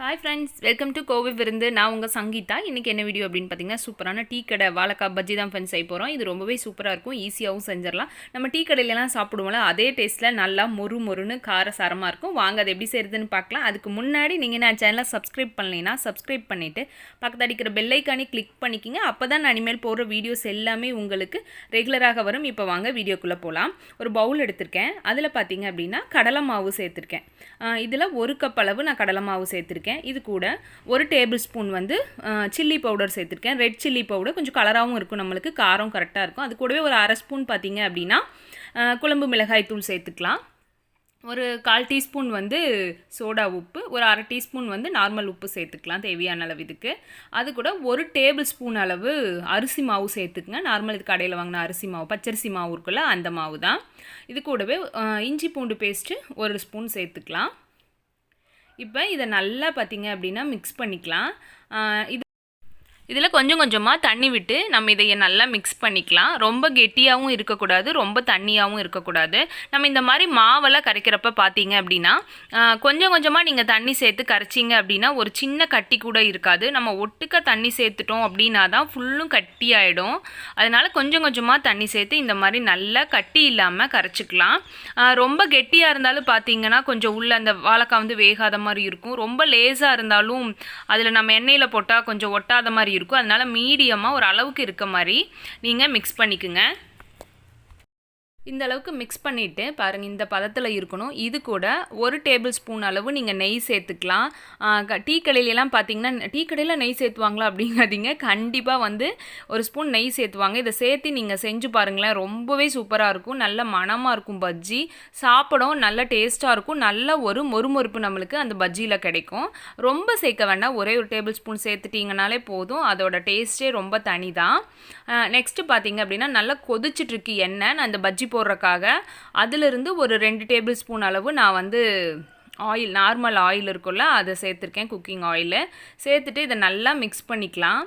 Hi friends welcome to Kovai Virundhu நான் உங்கள் சங்கீதா. இன்றைக்கி என்ன வீடியோ அப்படின்னு பார்த்தீங்கன்னா சூப்பரான டீ கடை வாழைக்காய் பஜ்ஜி தான் ஃப்ரெண்ட்ஸ் செய்ய போகிறோம் இது ரொம்பவே சூப்பராக இருக்கும். ஈஸியாகவும் செஞ்சிடலாம். நம்ம டீ கடையிலலாம் சாப்பிடுவோம்ல அதே டேஸ்ட்டில் நல்லா மொறு மொறுன்னு கார சாரமாக இருக்கும். வாங்க அதை எப்படி செய்கிறதுன்னு பார்க்கலாம் அதுக்கு முன்னாடி நீங்கள் நான் சேனலை சப்ஸ்கிரைப் பண்ணலைன்னா சப்ஸ்கிரைப் பண்ணிவிட்டு பக்கத்து அடிக்கிற பெல்லைக்கானே கிளிக் பண்ணிக்கிங்க. அப்போ தான் நான் இனிமேல் போடுற வீடியோஸ் எல்லாமே உங்களுக்கு ரெகுலராக வரும். இப்போ வாங்க வீடியோக்குள்ளே போகலாம் ஒரு பவுல் எடுத்திருக்கேன். அதில் பார்த்தீங்க அப்படின்னா கடலை மாவு சேர்த்துருக்கேன். இதில் ஒரு கப் அளவு நான் கடலை மாவு சேர்த்துருக்கேன். இது கூட ஒரு டேபிள் ஸ்பூன் வந்து சில்லி பவுடர் சேர்த்துருக்கேன். ரெட் சில்லி பவுடர் கொஞ்சம் கலராகவும் இருக்கும் நம்மளுக்கு காரம் கரெக்டாக இருக்கும். அது கூடவே ஒரு அரை ஸ்பூன் பார்த்திங்க அப்படின்னா குழம்பு மிளகாய் தூள் சேர்த்துக்கலாம். ஒரு கால் டீஸ்பூன் வந்து சோடா உப்பு ஒரு அரை டீஸ்பூன் வந்து நார்மல் உப்பு சேர்த்துக்கலாம் தேவையான அளவு இதுக்கு. அது கூட ஒரு டேபிள் ஸ்பூன் அளவு அரிசி மாவு சேர்த்துக்குங்க. நார்மல் இது கடையில் வாங்கின அரிசி மாவு பச்சரிசி மாவு இருக்குல்ல அந்த மாவு தான். இது கூடவே இஞ்சி பூண்டு பேஸ்ட்டு ஒரு ஸ்பூன் சேர்த்துக்கலாம். இப்போ இதை நல்லா பார்த்தீங்க அப்படின்னா மிக்ஸ் பண்ணிக்கலாம். இது இதில் கொஞ்சம் கொஞ்சமாக தண்ணி விட்டு நம்ம இதை நல்லா மிக்ஸ் பண்ணிக்கலாம். ரொம்ப கெட்டியாகவும் இருக்கக்கூடாது ரொம்ப தண்ணியாகவும் இருக்கக்கூடாது. நம்ம இந்த மாதிரி மாவெல்லாம் கரைக்கிறப்ப பார்த்தீங்க அப்படின்னா கொஞ்சம் கொஞ்சமாக நீங்கள் தண்ணி சேர்த்து கரைச்சிங்க அப்படின்னா ஒரு சின்ன கட்டி கூட இருக்காது. நம்ம ஒட்டுக்க தண்ணி சேர்த்துட்டோம் அப்படின்னா தான் ஃபுல்லும் கட்டி ஆகிடும் அதனால் கொஞ்சம் கொஞ்சமாக தண்ணி சேர்த்து இந்த மாதிரி நல்லா கட்டி இல்லாமல் கரைச்சிக்கலாம். ரொம்ப கெட்டியாக இருந்தாலும் பார்த்தீங்கன்னா கொஞ்சம் உள்ள அந்த வாழைக்காய் வந்து வேகாத மாதிரி இருக்கும். ரொம்ப லேஸாக இருந்தாலும் அதில் நம்ம எண்ணெயில் போட்டால் கொஞ்சம் ஒட்டாத மாதிரி இருக்கும் அதனால மீடியமாக ஒரு அளவுக்கு இருக்க மாதிரி நீங்கள் மிக்ஸ் பண்ணிக்கோங்க. இந்த அளவுக்கு மிக்ஸ் பண்ணிவிட்டு பாருங்கள் இந்த பதத்தில் இருக்கணும். இது கூட ஒரு டேபிள் ஸ்பூன் அளவு நீங்கள் நெய் சேர்த்துக்கலாம். க- டீ கடையிலலாம் பார்த்தீங்கன்னா டீ கடையில் நெய் சேர்த்துவாங்களா அப்படிங்காதீங்க. கண்டிப்பாக வந்து ஒரு ஸ்பூன் நெய் சேர்த்துவாங்க. இதை சேர்த்து நீங்கள் செஞ்சு பாருங்களேன் ரொம்பவே சூப்பராக இருக்கும். நல்ல மணமாக இருக்கும் பஜ்ஜி. சாப்பிடும் நல்ல டேஸ்ட்டாக இருக்கும். நல்ல ஒரு மொறுமொறுப்பு நம்மளுக்கு அந்த பஜ்ஜியில் கிடைக்கும். ரொம்ப சேர்க்க வேண்டாம். ஒரே ஒரு டேபிள் ஸ்பூன் சேர்த்துட்டிங்கனாலே போதும். அதோட டேஸ்ட்டே ரொம்ப தனி தான் நெக்ஸ்ட்டு பார்த்தீங்க அப்படின்னா நல்லா கொதிச்சிட்ருக்கு எண்ணெய். நான் அந்த பஜ்ஜி போடுறக்காக அதிலிருந்து ஒரு ரெண்டு டேபிள் ஸ்பூன் அளவு நான் வந்து ஆயில் நார்மல் ஆயில் இருக்குல்ல அதை சேர்த்துருக்கேன் குக்கிங் ஆயிலு. சேர்த்துட்டு இதை நல்லா மிக்ஸ் பண்ணிக்கலாம்.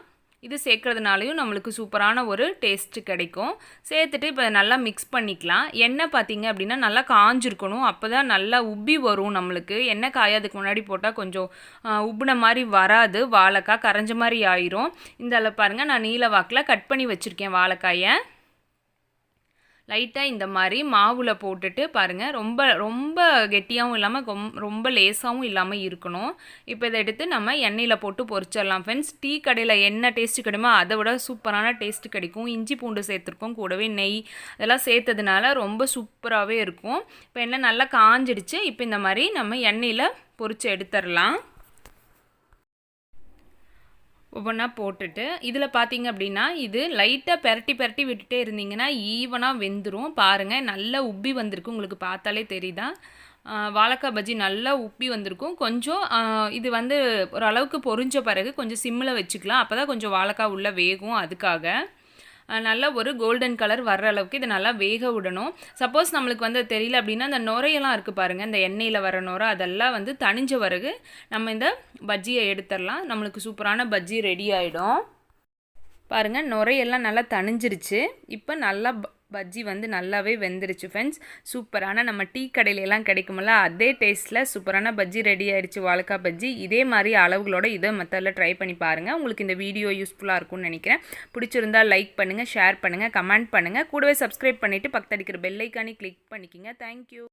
இது சேர்க்குறதுனாலையும் நம்மளுக்கு சூப்பரான ஒரு டேஸ்ட்டு கிடைக்கும். சேர்த்துட்டு இப்போ நல்லா மிக்ஸ் பண்ணிக்கலாம். எண்ணெய் பார்த்தீங்க அப்படின்னா நல்லா காஞ்சிருக்கணும். அப்போ தான் நல்லா உப்பி வரும் நம்மளுக்கு. எண்ணெய் காயாதுக்கு முன்னாடி போட்டால் கொஞ்சம் உப்புன மாதிரி வராது. வாழைக்காய் கரைஞ்ச மாதிரி ஆயிரும். இந்த அளவு பாருங்கள் நான் நீல வாக்கில் கட் பண்ணி வச்சுருக்கேன் வாழைக்காயை. லைட்டாக இந்த மாதிரி மாவில் போட்டுட்டு பாருங்கள் ரொம்ப ரொம்ப கெட்டியாகவும் இல்லாமல் கொம்- ரொம்ப லேசாகவும் இல்லாமல் இருக்கணும். இப்போ இதை எடுத்து நம்ம எண்ணெயில் போட்டு பொரிச்சிடலாம் ஃப்ரெண்ட்ஸ் டீ கடையில் என்ன டேஸ்ட்டு கிடைக்குமோ அதை விட சூப்பரான டேஸ்ட் கிடைக்கும். இஞ்சி பூண்டு சேர்த்துருக்கோம் கூடவே நெய். இதெல்லாம் சேர்த்ததுனால ரொம்ப சூப்பராகவே இருக்கும். இப்போ என்ன நல்லா காஞ்சிடுச்சு. இப்போ இந்த மாதிரி நம்ம எண்ணெயில் பொரித்து எடுத்துடலாம். ஒவ்வொன்றா போட்டுட்டு இதில் பார்த்தீங்க அப்படின்னா இது லைட்டாக பெரட்டி பெரட்டி விட்டுட்டே இருந்தீங்கன்னா ஈவனாக வெந்துடும் பாருங்கள் நல்லா உப்பி வந்திருக்கு உங்களுக்கு பார்த்தாலே தெரியுதா? வாழைக்காய் பஜ்ஜி நல்லா உப்பி வந்திருக்கும். கொஞ்சம் இது வந்து ஓரளவுக்கு பொறிஞ்ச பொரிஞ்ச பிறகு கொஞ்சம் சிம்மில் வச்சுக்கலாம். அப்போ தான் கொஞ்சம் வாழைக்காய் உள்ளே வேகும் அதுக்காக. நல்லா ஒரு கோல்டன் கலர் வர்ற அளவுக்கு இதை நல்லா வேக விடணும். சப்போஸ் நம்மளுக்கு வந்து தெரியல அப்படின்னா அந்த நுரையெல்லாம் இருக்குது பாருங்கள் இந்த எண்ணெயில் வர நுரை அதெல்லாம் வந்து தணிஞ்ச பிறகு நம்ம இந்த பஜ்ஜியை எடுத்துடலாம். நம்மளுக்கு சூப்பரான பஜ்ஜி ரெடி ஆகிடும் பாருங்கள் நுரையெல்லாம் நல்லா தணிஞ்சிருச்சு இப்போ நல்லா பஜ்ஜி வந்து நல்லாவே வெந்துருச்சு ஃப்ரெண்ட்ஸ் சூப்பரான நம்ம டீ கடையில எல்லாம் அதே டேஸ்ட்டில் சூப்பரான பஜ்ஜி ரெடி ஆயிடுச்சு வாழைக்காய் பஜ்ஜி. இதே மாதிரி அளவுகளோட இதை மெத்தடில் ட்ரை பண்ணி பாருங்கள் உங்களுக்கு இந்த வீடியோ யூஸ்ஃபுல்லாக இருக்கும்னு நினைக்கிறேன். பிடிச்சிருந்தா லைக் பண்ணுங்கள் ஷேர் பண்ணுங்கள் கமெண்ட் பண்ணுங்கள் கூடவே சப்ஸ்கிரைப் பண்ணிவிட்டு பக்கத்தடிக்கிற அடிக்கிற கிளிக் பண்ணிக்கிங்க. தேங்க்யூ